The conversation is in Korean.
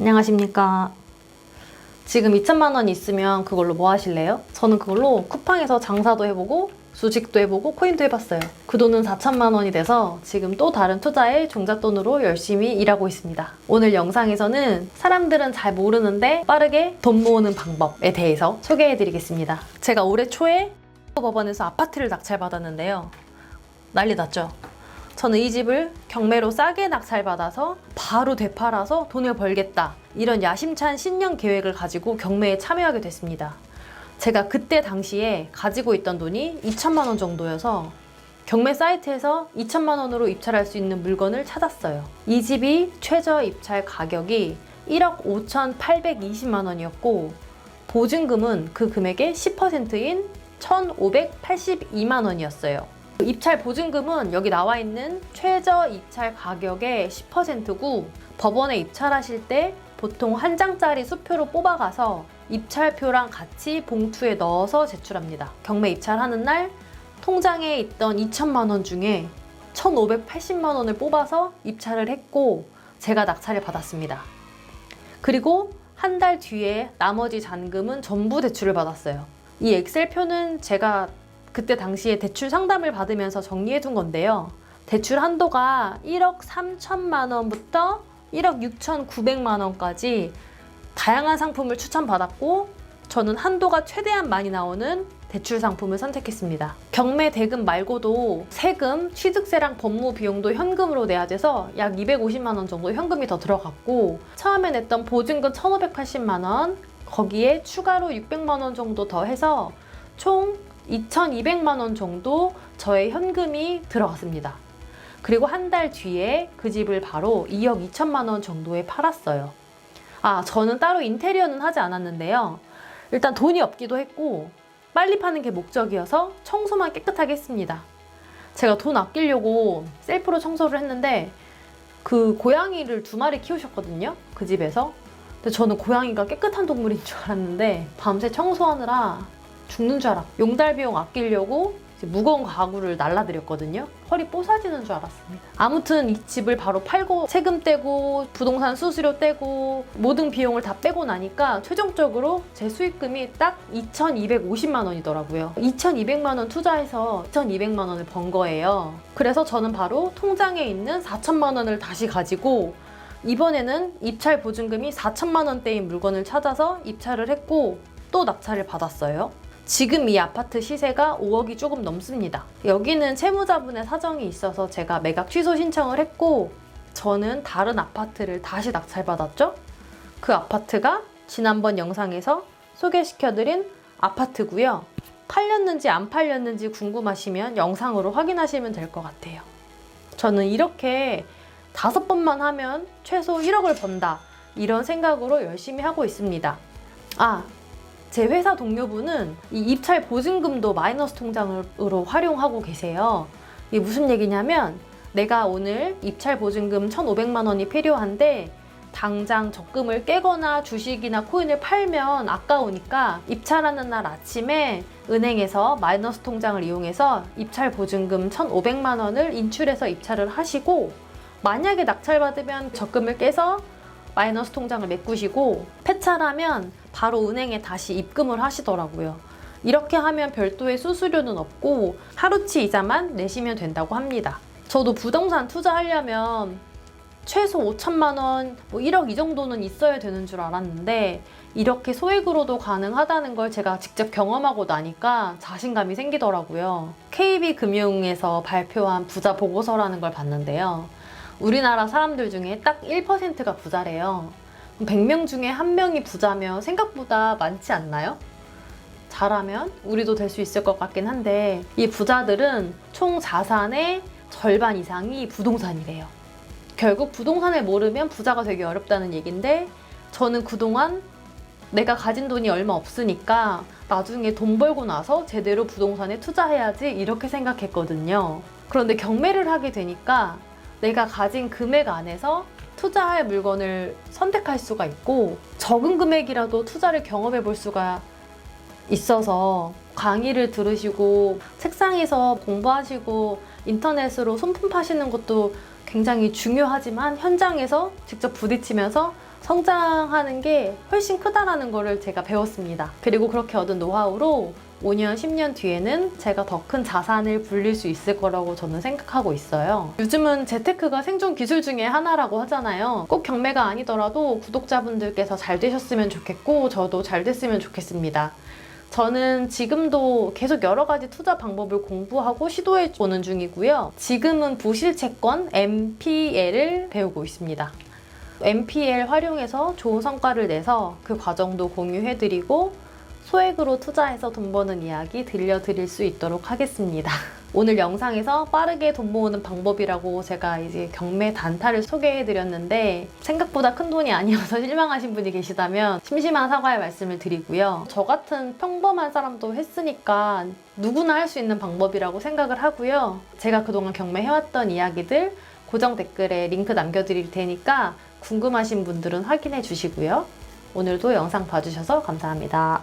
안녕하십니까. 지금 2천만 원 있으면 그걸로 뭐 하실래요? 저는 그걸로 쿠팡에서 장사도 해보고 주식도 해보고 코인도 해봤어요. 그 돈은 4천만 원이 돼서 지금 또 다른 투자에 종잣돈으로 열심히 일하고 있습니다. 오늘 영상에서는 사람들은 잘 모르는데 빠르게 돈 모으는 방법에 대해서 소개해드리겠습니다. 제가 올해 초에 법원에서 아파트를 낙찰받았는데요. 난리 났죠? 저는 이 집을 경매로 싸게 낙찰받아서 바로 되팔아서 돈을 벌겠다. 이런 야심찬 신년 계획을 가지고 경매에 참여하게 됐습니다. 제가 그때 당시에 가지고 있던 돈이 2천만 원 정도여서 경매 사이트에서 2천만 원으로 입찰할 수 있는 물건을 찾았어요. 이 집이 최저 입찰 가격이 1억 5,820만 원이었고 보증금은 그 금액의 10%인 1,582만 원이었어요. 입찰 보증금은 여기 나와 있는 최저 입찰 가격의 10%고 법원에 입찰하실 때 보통 한 장짜리 수표로 뽑아가서 입찰표랑 같이 봉투에 넣어서 제출합니다. 경매 입찰하는 날 통장에 있던 2천만 원 중에 1,580만 원을 뽑아서 입찰을 했고 제가 낙찰을 받았습니다. 그리고 한 달 뒤에 나머지 잔금은 전부 대출을 받았어요. 이 엑셀 표는 제가 그때 당시에 대출 상담을 받으면서 정리해 둔 건데요. 대출 한도가 1억 3천만 원부터 1억 6천9백만 원까지 다양한 상품을 추천받았고 저는 한도가 최대한 많이 나오는 대출 상품을 선택했습니다. 경매 대금 말고도 세금, 취득세랑 법무 비용도 현금으로 내야 돼서 약 250만 원 정도 현금이 더 들어갔고 처음에 냈던 보증금 1,580만 원 거기에 추가로 600만 원 정도 더 해서 총 2,200만 원 정도 저의 현금이 들어갔습니다. 그리고 한 달 뒤에 그 집을 바로 2억 2천만 원 정도에 팔았어요. 아, 저는 따로 인테리어는 하지 않았는데요. 일단 돈이 없기도 했고, 빨리 파는 게 목적이어서 청소만 깨끗하게 했습니다. 제가 돈 아끼려고 셀프로 청소를 했는데, 그 고양이를 두 마리 키우셨거든요. 그 집에서. 근데 저는 고양이가 깨끗한 동물인 줄 알았는데, 밤새 청소하느라 죽는 줄 알았. 용달 비용 아끼려고 무거운 가구를 날라드렸거든요. 허리 뽀사지는 줄 알았습니다. 아무튼 이 집을 바로 팔고 세금 떼고 부동산 수수료 떼고 모든 비용을 다 빼고 나니까 최종적으로 제 수익금이 딱 2,250만 원이더라고요. 2,200만 원 투자해서 2,200만 원을 번 거예요. 그래서 저는 바로 통장에 있는 4천만 원을 다시 가지고 이번에는 입찰 보증금이 4천만 원대인 물건을 찾아서 입찰을 했고 또 낙찰을 받았어요. 지금 이 아파트 시세가 5억이 조금 넘습니다. 여기는 채무자분의 사정이 있어서 제가 매각 취소 신청을 했고 저는 다른 아파트를 다시 낙찰받았죠. 그 아파트가 지난번 영상에서 소개시켜드린 아파트고요. 팔렸는지 안 팔렸는지 궁금하시면 영상으로 확인하시면 될 것 같아요. 저는 이렇게 다섯 번만 하면 최소 1억을 번다. 이런 생각으로 열심히 하고 있습니다. 아, 제 회사 동료분은 이 입찰 보증금도 마이너스 통장으로 활용하고 계세요. 이게 무슨 얘기냐면 내가 오늘 입찰 보증금 1,500만 원이 필요한데 당장 적금을 깨거나 주식이나 코인을 팔면 아까우니까 입찰하는 날 아침에 은행에서 마이너스 통장을 이용해서 입찰 보증금 1,500만 원을 인출해서 입찰을 하시고 만약에 낙찰받으면 적금을 깨서 마이너스 통장을 메꾸시고 폐차라면 바로 은행에 다시 입금을 하시더라고요. 이렇게 하면 별도의 수수료는 없고 하루치 이자만 내시면 된다고 합니다. 저도 부동산 투자하려면 최소 5천만 원, 뭐 1억 이 정도는 있어야 되는 줄 알았는데 이렇게 소액으로도 가능하다는 걸 제가 직접 경험하고 나니까 자신감이 생기더라고요. KB금융에서 발표한 부자 보고서라는 걸 봤는데요. 우리나라 사람들 중에 딱 1%가 부자래요. 100명 중에 한 명이 부자면 생각보다 많지 않나요? 잘하면 우리도 될 수 있을 것 같긴 한데 이 부자들은 총 자산의 절반 이상이 부동산이래요. 결국 부동산을 모르면 부자가 되기 어렵다는 얘긴데 저는 그동안 내가 가진 돈이 얼마 없으니까 나중에 돈 벌고 나서 제대로 부동산에 투자해야지 이렇게 생각했거든요. 그런데 경매를 하게 되니까 내가 가진 금액 안에서 투자할 물건을 선택할 수가 있고 적은 금액이라도 투자를 경험해 볼 수가 있어서 강의를 들으시고 책상에서 공부하시고 인터넷으로 손품 파시는 것도 굉장히 중요하지만 현장에서 직접 부딪히면서 성장하는 게 훨씬 크다라는 거를 제가 배웠습니다. 그리고 그렇게 얻은 노하우로 5년, 10년 뒤에는 제가 더 큰 자산을 불릴 수 있을 거라고 저는 생각하고 있어요. 요즘은 재테크가 생존 기술 중에 하나라고 하잖아요. 꼭 경매가 아니더라도 구독자분들께서 잘 되셨으면 좋겠고, 저도 잘 됐으면 좋겠습니다. 저는 지금도 계속 여러 가지 투자 방법을 공부하고 시도해 보는 중이고요. 지금은 부실채권 MPL을 배우고 있습니다. MPL 활용해서 좋은 성과를 내서 그 과정도 공유해 드리고 소액으로 투자해서 돈 버는 이야기 들려드릴 수 있도록 하겠습니다. 오늘 영상에서 빠르게 돈 모으는 방법이라고 제가 이제 경매 단타를 소개해 드렸는데 생각보다 큰 돈이 아니어서 실망하신 분이 계시다면 심심한 사과의 말씀을 드리고요. 저 같은 평범한 사람도 했으니까 누구나 할 수 있는 방법이라고 생각을 하고요. 제가 그동안 경매해왔던 이야기들 고정 댓글에 링크 남겨드릴 테니까 궁금하신 분들은 확인해 주시고요. 오늘도 영상 봐주셔서 감사합니다.